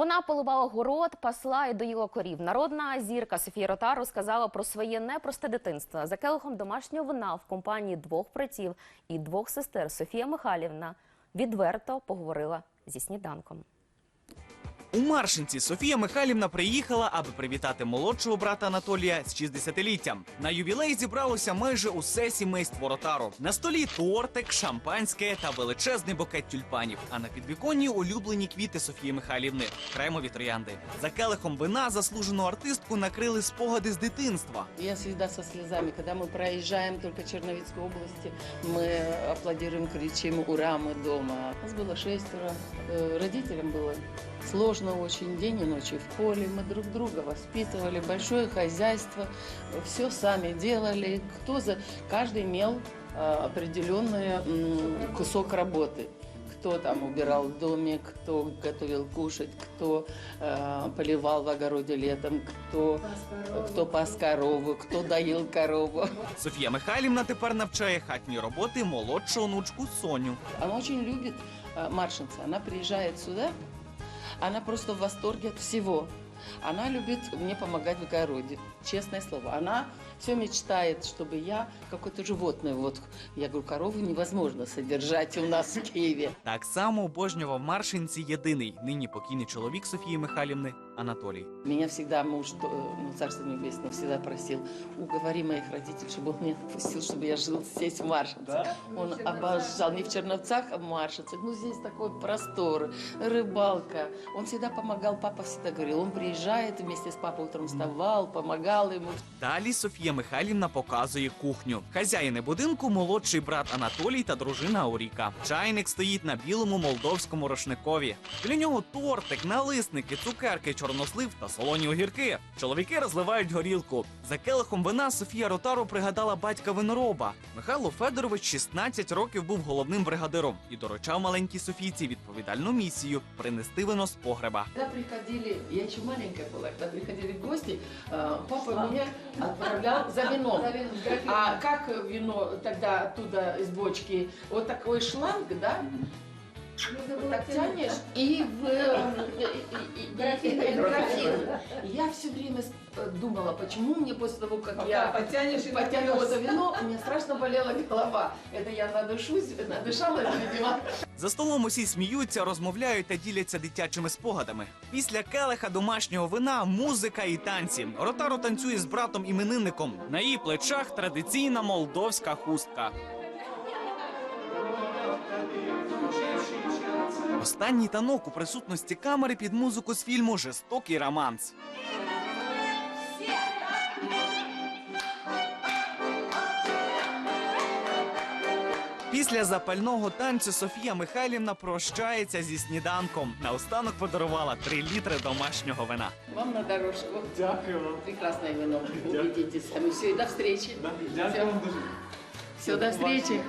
Вона поливала город, пасла і доїла корів. Народна зірка Софія Рота розказала про своє непросте дитинство. За келихом домашнього вина в компанії двох братів і двох сестер Софія Михайлівна відверто поговорила зі сніданком. У Маршинці Софія Михайлівна приїхала, аби привітати молодшого брата Анатолія з 60-літтям. На ювілей зібралося майже усе сімейство Ротару. На столі тортик, шампанське та величезний букет тюльпанів. А на підвіконні улюблені квіти Софії Михайлівни кремові троянди. За келихом вина заслужену артистку накрили спогади з дитинства. Я всегда со слезами, когда мы проезжаем только Черновицкой области, мы аплодируем, кричим «Ура, мы дома!». Нас было шестеро, Э, родителям было сложно очень, день и ночь в поле, мы друг друга воспитывали, большое хозяйство, все сами делали, кто за... каждый имел э, определенный м, кусок работы. Кто там убирал в доме, кто готовил кушать, кто э, поливал в огороде летом, кто, кто пас корову, кто доил корову. Софія Михайлівна тепер навчає хатньої роботи молодшу онучку Соню. Она очень любит э, маршинца. Она приезжает сюда, она просто в восторге от всего. Она любит мне помогать в огороде, честное слово. Она все мечтает, чтобы я какое-то животное. Вот я говорю, корову невозможно содержать у нас в Києві. Так само обожнював Маршинці єдиний нині покійний чоловік Софії Михайлівни Анатолій. Меня всегда муж, э, ну, царство небесное, всегда просил, уговори моих родителей, чтобы он меня отпустил, чтобы я жил здесь в Маршинце. Он обожал не в Черновцах, а в Маршинце. Ну, здесь такой простор, рыбалка. Он всегда помогал, папа всегда говорил, он приезжает, вместе с папой утром вставал, помогал ему. Далі Софія Михайлівна показує кухню. Хазяїни будинку молодший брат Анатолій та дружина Ауріка. Чайник стоїть на білому молдовському рушникові. Біля нього тортик, налисники, цукерки, чорнослив та солоні огірки. Чоловіки розливають горілку. За келихом вина Софія Ротару пригадала батька винороба. Михайло Федорович 16 років був головним бригадиром і доручав маленькій Софійці відповідальну місію принести вино з погреба. Когда приходили, я еще маленькая была, когда приходили гости, э, папа меня отправлял за вином. А как вино тогда оттуда из бочки? Вот такой шланг, да? Вот так тянешь и в э, и- и- и- и- и графин. Я все время с- э, думала, почему мне после того, как я Потянешь и потянула это вино, у меня страшно болела голова. Это я надышусь, надышалась, видимо. За столом усі сміються, розмовляють та діляться дитячими спогадами. Після келиха домашнього вина музика і танці. Ротару танцює з братом іменинником. На її плечах традиційна молдовська хустка. Останній танок у присутності камери під музику з фільму Жестокий романс. Після запального танцю Софія Михайлівна прощається зі сніданком. Наостанок подарувала три літри домашнього вина. Вам на дорожку. Дякую вам. Прекрасное вино. Увидите сами. Все, и до встречи. Дякую вам дуже. Все, до встречи.